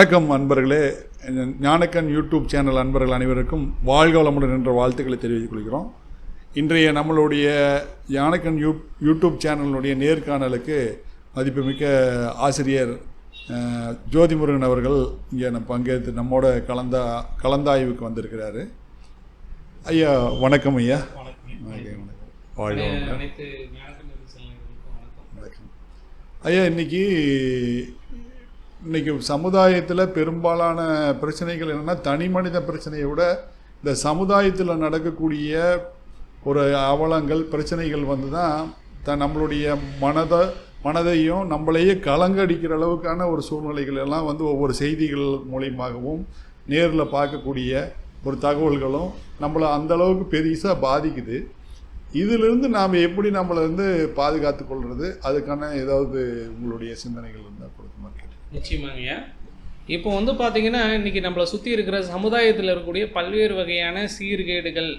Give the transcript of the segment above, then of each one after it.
வணக்கம் அன்பர்களே. ஞானக்கன் YouTube channel அன்பர்கள் அனைவருக்கும் வாழ்க வளமுடன் என்ற வாழ்த்துக்களை தெரிவித்துக் கொள்கிறோம். இன்றைய நம்மளுடைய ஞானக்கன் யூ யூடியூப் சேனலுடைய நேர்காணலுக்கு மதிப்புமிக்க ஆசிரியர் ஜோதிமுருகன் அவர்கள் இங்கே நம்ம பங்கேற்று நம்மோட கலந்தா கலந்தாய்வுக்கு வந்திருக்கிறாரு. ஐயா வணக்கம் ஐயா. வணக்கம். வாழ்க வணக்கம். ஐயா இன்னைக்கு இன்றைக்கி சமுதாயத்தில் பெரும்பாலான பிரச்சனைகள் என்னென்னா தனி மனித பிரச்சனையை விட இந்த சமுதாயத்தில் நடக்கக்கூடிய ஒரு அவலங்கள் பிரச்சனைகள் வந்து தான் த நம்மளுடைய மனதை மனதையும் நம்மளையே கலங்கடிக்கிற அளவுக்கான ஒரு சூழ்நிலைகள் எல்லாம் வந்து ஒவ்வொரு செய்திகள் மூலியமாகவும் நேரில் பார்க்கக்கூடிய ஒரு தகவல்களும் நம்மளை அந்த அளவுக்கு பெருசாக பாதிக்குது. இதிலிருந்து நாம் எப்படி நம்மளை வந்து பாதுகாத்து கொள்வது அதுக்கான ஏதாவது உங்களுடைய சிந்தனைகள் இருந்தால் கொடுக்க கேட்டு நிச்சயமாங்கய்யா இப்போ வந்து பார்த்தீங்கன்னா இன்னைக்கு நம்மளை சுற்றி இருக்கிற சமுதாயத்தில் இருக்கக்கூடிய பல்வேறு வகையான சீர்கேடுகள்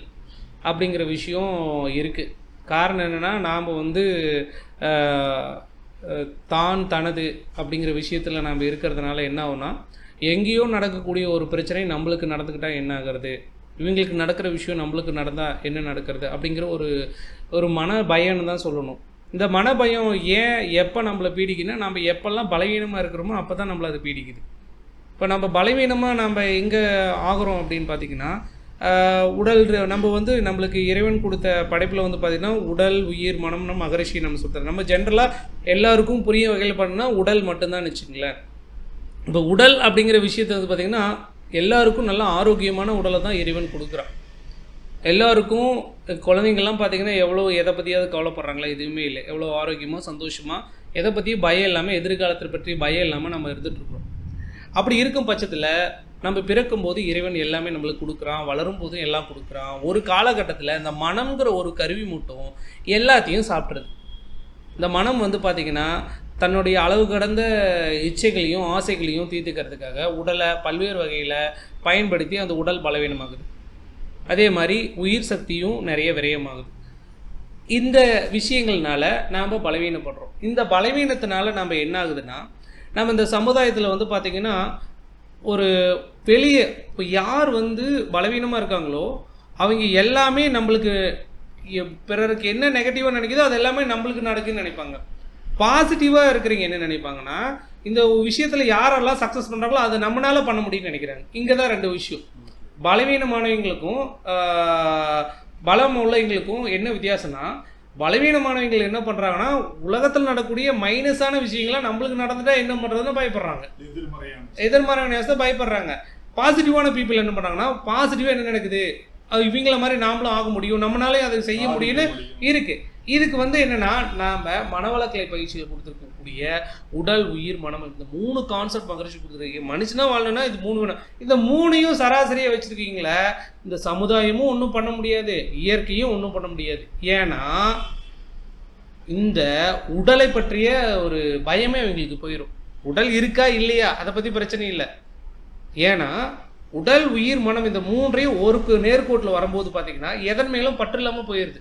அப்படிங்கிற விஷயம் இருக்குது காரணம் என்னென்னா நாம் வந்து தான் தனது அப்படிங்கிற விஷயத்தில் நாம் இருக்கிறதுனால என்ன ஆகுனா எங்கேயோ நடக்கக்கூடிய ஒரு பிரச்சனை நம்மளுக்கு நடந்துக்கிட்டால் என்ன ஆகிறது? இவங்களுக்கு நடக்கிற விஷயம் நம்மளுக்கு நடந்தால் என்ன நடக்கிறது? அப்படிங்கிற ஒரு ஒரு மன பயன்னு தான் சொல்லணும். இந்த மன பயம் ஏன் எப்போ நம்மளை பீடிக்குன்னா நம்ம எப்போல்லாம் பலவீனமாக இருக்கிறோமோ அப்போ தான் நம்மளை அது பீடிக்குது. இப்போ நம்ம பலவீனமாக நம்ம எங்கே ஆகிறோம் அப்படின்னு பார்த்தீங்கன்னா உடல் நம்ம வந்து நம்மளுக்கு இறைவன் கொடுத்த படைப்பில் வந்து பார்த்திங்கன்னா உடல் உயிர் மனம் நம்ம மகரிஷி நம்ம சொல்கிறோம் நம்ம ஜென்ரலாக எல்லாருக்கும் புரிய வகையில் பண்ணால் உடல் மட்டும்தான் வச்சுங்களேன் இப்போ உடல் அப்படிங்கிற விஷயத்தை வந்து பார்த்திங்கன்னா எல்லாருக்கும் நல்ல ஆரோக்கியமான உடலை தான் இறைவன் கொடுக்குறான். எல்லோருக்கும் குழந்தைங்கள்லாம் பார்த்தீங்கன்னா எவ்வளோ எதை பற்றியாவது கவலைப்படுறாங்களா? எதுவுமே இல்லை. எவ்வளோ ஆரோக்கியமாக சந்தோஷமாக எதை பற்றியும் பயம் இல்லாமல் எதிர்காலத்தை பற்றி பயம் இல்லாமல் நம்ம இருந்துகிட்ருக்குறோம் அப்படி இருக்கும் பட்சத்தில் நம்ம பிறக்கும்போது இறைவன் எல்லாமே நம்மளுக்கு கொடுக்குறான் வளரும் போதும் எல்லாம் கொடுக்குறான். ஒரு காலகட்டத்தில் இந்த மனம்ங்கிற ஒரு கருவி மட்டும் எல்லாத்தையும் சாப்பிட்றது. இந்த மனம் வந்து பார்த்திங்கன்னா தன்னுடைய அளவு கடந்த இச்சைகளையும் ஆசைகளையும் தீர்த்துக்கிறதுக்காக உடலை பல்வேறு வகையில் பயன்படுத்தி அந்த உடல் பலவீனமாகுது. அதே மாதிரி உயிர் சக்தியும் நிறைய விரயமாகுது. இந்த விஷயங்கள்னால நாம் பலவீனப்படுறோம். இந்த பலவீனத்தினால நம்ம என்ன ஆகுதுன்னா நம்ம இந்த சமுதாயத்தில் வந்து பார்த்திங்கன்னா ஒரு வெளியே இப்போ யார் வந்து பலவீனமாக இருக்காங்களோ அவங்க எல்லாமே நம்மளுக்கு பிறருக்கு என்ன நெகட்டிவாக நினைக்குதோ அது எல்லாமே நம்மளுக்கு நடக்குன்னு நினைப்பாங்க. பாசிட்டிவாக இருக்கிறீங்க என்ன நினைப்பாங்கன்னா இந்த விஷயத்தில் யாரெல்லாம் சக்ஸஸ் பண்ணுறாங்களோ அதை நம்மளால் பண்ண முடியும்னு நினைக்கிறாங்க. இங்கே தான் ரெண்டு விஷயம். பலவீனமானவங்களுக்கும் பலம் உள்ளவங்களுக்கும் என்ன வித்தியாசம்னா பலவீனமானவங்க என்ன பண்ணுறாங்கன்னா உலகத்தில் நடக்கக்கூடிய மைனஸான விஷயங்கள்லாம் நம்மளுக்கு நடந்துட்டா என்ன பண்ணுறதுன்னு பயப்படுறாங்க. எதிர்மறையான நேசத்தை பயப்படுறாங்க. பாசிட்டிவான பீப்புள் என்ன பண்ணுறாங்கன்னா பாசிட்டிவாக என்ன நடக்குது? இவங்கள மாதிரி நாமளும் ஆக முடியும். நம்மளாலே அதை செய்ய முடியும்னு இருக்கு. இதுக்கு வந்து என்னென்னா நாம் மனவளக்கலை பயிற்சியில் கொடுத்துருக்கக்கூடிய உடல் உயிர் மனம் இந்த மூணு கான்செப்ட் பகிர்ச்சி கொடுத்துருக்கீங்க. மனுஷனா வாழணும்னா இது மூணு வேணும். இந்த மூணையும் சராசரியாக வச்சுருக்கீங்களே இந்த சமுதாயமும் ஒன்றும் பண்ண முடியாது. இயற்கையும் ஒன்றும் பண்ண முடியாது. ஏன்னா இந்த உடலை பற்றிய ஒரு பயமே அவங்களுக்கு போயிடும் உடல் இருக்கா இல்லையா? அதை பற்றி பிரச்சனை இல்லை. ஏன்னா உடல் உயிர் மனம் இந்த மூன்றையும் ஒரு நேர்கோட்டில் வரும்போது பார்த்தீங்கன்னா எதன் மேலும் பற்று இல்லாமல் போயிடுது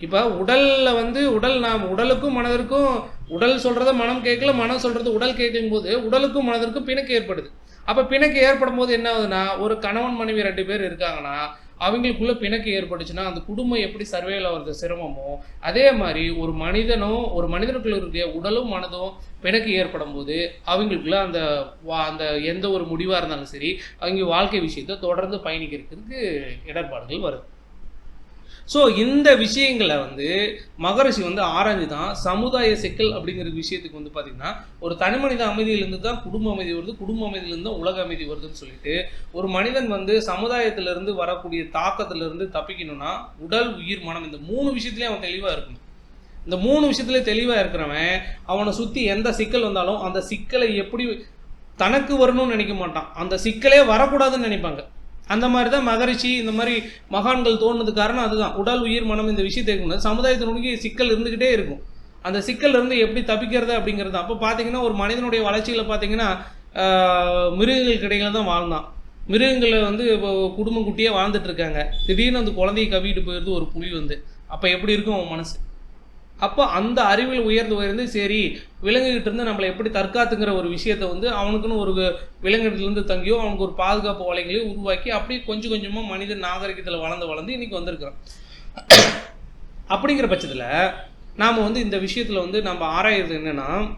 இப்போ உடலில் வந்து உடல் நாம் உடலுக்கும் மனதிற்கும் உடல் சொல்கிறத மனம் கேட்கல மனம் சொல்கிறது உடல் கேட்கும் போது உடலுக்கும் மனதிற்கும் பிணக்கு ஏற்படுது. அப்போ பிணக்கு ஏற்படும் போது என்ன ஆகுதுன்னா ஒரு கணவன் மனைவி ரெண்டு பேர் இருக்காங்கன்னா அவங்களுக்குள்ள பிணக்கு ஏற்பட்டுச்சுன்னா அந்த குடும்பம் எப்படி சர்வேல வருது சிரமமோ? அதே மாதிரி ஒரு மனிதனும் ஒரு மனிதனுக்குள்ள இருக்கிற உடலும் மனதும் பிணக்கு ஏற்படும் போது அவங்களுக்குள்ள அந்த வா- அந்த எந்த ஒரு முடிவாக இருந்தாலும் சரி அவங்க வாழ்க்கை விஷயத்தை தொடர்ந்து பயணிக்கிறதுக்கு இடர்பாடுகள் வருது. ஸோ இந்த விஷயங்களை வந்து மகரிஷி வந்து ஆராய்ஞ்சு தான் சமுதாய சிக்கல் அப்படிங்கிற விஷயத்துக்கு வந்து பார்த்திங்கன்னா ஒரு தனி மனித அமைதியிலேருந்து தான் குடும்ப அமைதி வருது குடும்ப அமைதியிலேருந்து தான் உலக அமைதி வருதுன்னு சொல்லிட்டு ஒரு மனிதன் வந்து சமுதாயத்திலேருந்து வரக்கூடிய தாக்கத்திலேருந்து தப்பிக்கணும்னா உடல் உயிர் மனம் இந்த மூணு விஷயத்துலேயும் அவன் தெளிவாக இருக்கணும். இந்த மூணு விஷயத்துல தெளிவாக இருக்கிறவன் அவனை சுற்றி எந்த சிக்கல் வந்தாலும் அந்த சிக்கலை எப்படி தனக்கு வரணும்னு நினைக்க மாட்டான். அந்த சிக்கலே வரக்கூடாதுன்னு நினைப்பாங்க. அந்த மாதிரி தான் மகரிஷி இந்த மாதிரி மகான்கள் தோணுது காரணம் அதுதான். உடல் உயிர் மனம் இந்த விஷயத்தை இருக்கும்போது சமுதாயத்தினுடைய சிக்கல் இருந்துக்கிட்டே இருக்கும். அந்த சிக்கல் இருந்து எப்படி தப்பிக்கிறது அப்படிங்கிறது. அப்போ பார்த்தீங்கன்னா ஒரு மனிதனுடைய வளர்ச்சியில் பார்த்தீங்கன்னா மிருகங்கள் கிடையில தான் வாழ்ந்தான். மிருகங்களை வந்து இப்போ குடும்பம் குட்டியாக வாழ்ந்துட்டு இருக்காங்க. திடீர்னு அந்த குழந்தைய கவிட்டு போயிடுது ஒரு புலி வந்து. அப்போ எப்படி இருக்கும் அவன் மனசு? அப்போ அந்த அறிவில் உயர்ந்து உயர்ந்து சரி விலங்குகிட்ட இருந்து நம்மளை எப்படி தற்காத்துங்கிற ஒரு விஷயத்தை வந்து அவனுக்குன்னு ஒரு விலங்குகிட்டேருந்து தங்கியோ அவனுக்கு ஒரு பாதுகாப்பு வலைகளையும் உருவாக்கி அப்படியே கொஞ்சம் கொஞ்சமாக மனித நாகரிகத்தில் வளர்ந்து வளர்ந்து இன்னைக்கு வந்திருக்கிறோம். அப்படிங்கிற பட்சத்தில் நாம் வந்து இந்த விஷயத்தில் வந்து நம்ம ஆராயிறது என்னன்னா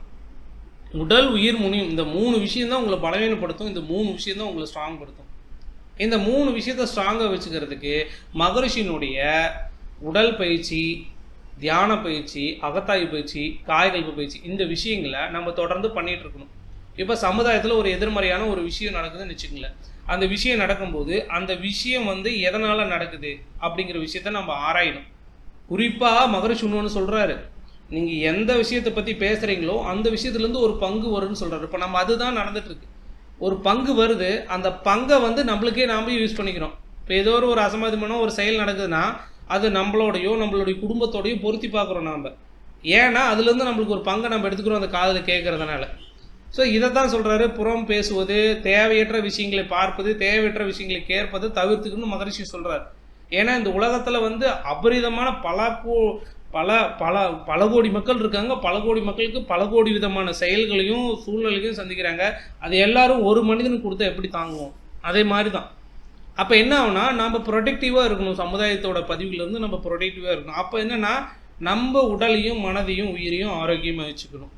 உடல் உயிர் முனியும் இந்த மூணு விஷயந்தான் உங்களை பலவீனப்படுத்தும் இந்த மூணு விஷயந்தான் உங்களை ஸ்ட்ராங் படுத்தும் இந்த மூணு விஷயத்த ஸ்ட்ராங்காக வச்சுக்கிறதுக்கு மகரிஷியினுடைய உடல் பயிற்சி தியான பயிற்சி அகத்தாய் பயிற்சி காய்கல்பு பயிற்சி இந்த விஷயங்களை நம்ம தொடர்ந்து பண்ணிகிட்டு இருக்கணும். இப்போ சமுதாயத்தில் ஒரு எதிர்மறையான ஒரு விஷயம் நடக்குதுன்னு வச்சுக்கோங்களேன். அந்த விஷயம் நடக்கும்போது அந்த விஷயம் வந்து எதனால் நடக்குது அப்படிங்கிற விஷயத்த நம்ம ஆராயணும். குறிப்பாக மகரிஷி இன்னொன்று சொல்கிறாரு நீங்கள் எந்த விஷயத்தை பற்றி பேசுகிறீங்களோ அந்த விஷயத்துலேருந்து ஒரு பங்கு வரும்னு சொல்கிறாரு இப்போ நம்ம அதுதான் நடந்துகிட்ருக்கு ஒரு பங்கு வருது. அந்த பங்கை வந்து நம்மளுக்கே நாம் யூஸ் பண்ணிக்கிறோம். இப்போ ஏதோ ஒரு ஒரு ஒரு செயல் நடக்குதுன்னா அது நம்மளோடையோ நம்மளுடைய குடும்பத்தோடையோ பொருத்தி பார்க்குறோம் நாம். ஏன்னா அதுலேருந்து நம்மளுக்கு ஒரு பங்கை நம்ம எடுத்துக்கிறோம் அந்த காதில் கேட்கறதுனால ஸோ இதை தான் சொல்கிறாரு புறம் பேசுவது தேவையற்ற விஷயங்களை பார்ப்பது தேவையற்ற விஷயங்களை கேட்பது தவிர்த்துக்கணும்னு மகரிஷி சொல்கிறார் ஏன்னா இந்த உலகத்தில் வந்து அபரிதமான பல கோ பல பல பல கோடி மக்கள் இருக்காங்க. பல கோடி மக்களுக்கு பல கோடி விதமான செயல்களையும் சூழ்நிலையும் சந்திக்கிறாங்க. அது எல்லாரும் ஒரு மனிதனுக்கு கொடுத்தா எப்படி தாங்குவோம்? அதே மாதிரி தான் அப்போ என்ன ஆகுனா நம்ம ப்ரொடக்டிவாக இருக்கணும். சமுதாயத்தோட பதிவுலேருந்து நம்ம ப்ரொடக்டிவாக இருக்கணும். அப்போ என்னென்னா நம்ம உடலையும் மனதையும் உயிரையும் ஆரோக்கியமாக வச்சுக்கணும்.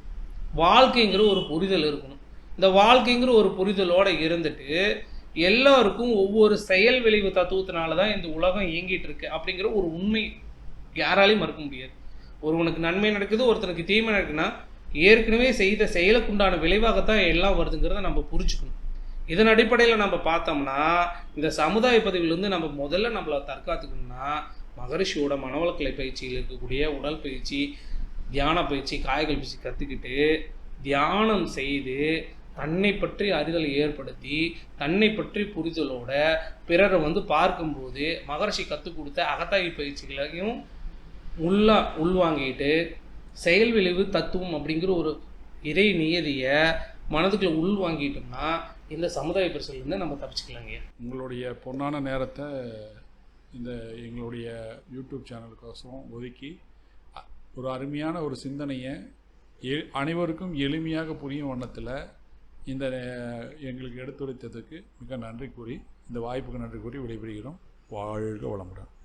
வாழ்க்கைங்கிற ஒரு புரிதல் இருக்கணும். இந்த வாழ்க்கைங்கிற ஒரு புரிதலோடு இருந்துட்டு எல்லாருக்கும் ஒவ்வொரு செயல் விளைவு தத்துவத்தினால தான் இந்த உலகம் இயங்கிட்டு இருக்கு அப்படிங்கிற ஒரு உண்மை யாராலையும் மறுக்க முடியாது. ஒருவனுக்கு நன்மை நடக்குது ஒருத்தனுக்கு தீமை நடக்குன்னா ஏற்கனவே செய்த செயலுக்குண்டான விளைவாகத்தான் எல்லாம் வருதுங்கிறத நம்ம புரிஞ்சுக்கணும். இதன் அடிப்படையில் நம்ம பார்த்தோம்னா இந்த சமுதாய பதிவிலிருந்து நம்ம முதல்ல நம்மளை தற்காத்துக்கணும்னா மகரிஷியோட மனவளக்கலை பயிற்சியில் இருக்கக்கூடிய உடல் பயிற்சி தியான பயிற்சி காய்கள் பயிற்சி கற்றுக்கிட்டு தியானம் செய்து தன்னை பற்றி அறிதலை ஏற்படுத்தி தன்னை பற்றி புரிதலோட பிறரை வந்து பார்க்கும்போது மகரிஷி கற்றுக் கொடுத்த அகத்தாய் பயிற்சிகளையும் உள்ளா உள்வாங்கிட்டு செயல் விளைவு தத்துவம் அப்படிங்கிற ஒரு இறை நியதியை மனதுக்குள்ள உள்வாங்கிட்டோம்னா இந்த சமுதாய பிரச்சனைலேருந்து நம்ம தப்பிச்சுக்கலாங்க. உங்களுடைய பொன்னான நேரத்தை இந்த எங்களுடைய யூடியூப் சேனலுக்கோசரம் ஒதுக்கி அ- ஒரு அருமையான ஒரு சிந்தனையை எ அனைவருக்கும் எளிமையாக புரியும் வண்ணத்தில் இந்த எங்களுக்கு எடுத்துரைத்ததுக்கு மிக நன்றி கூறி இந்த வாய்ப்புக்கு நன்றி கூறி விடைபெறுகிறோம். வாழ்க வளமுடன்.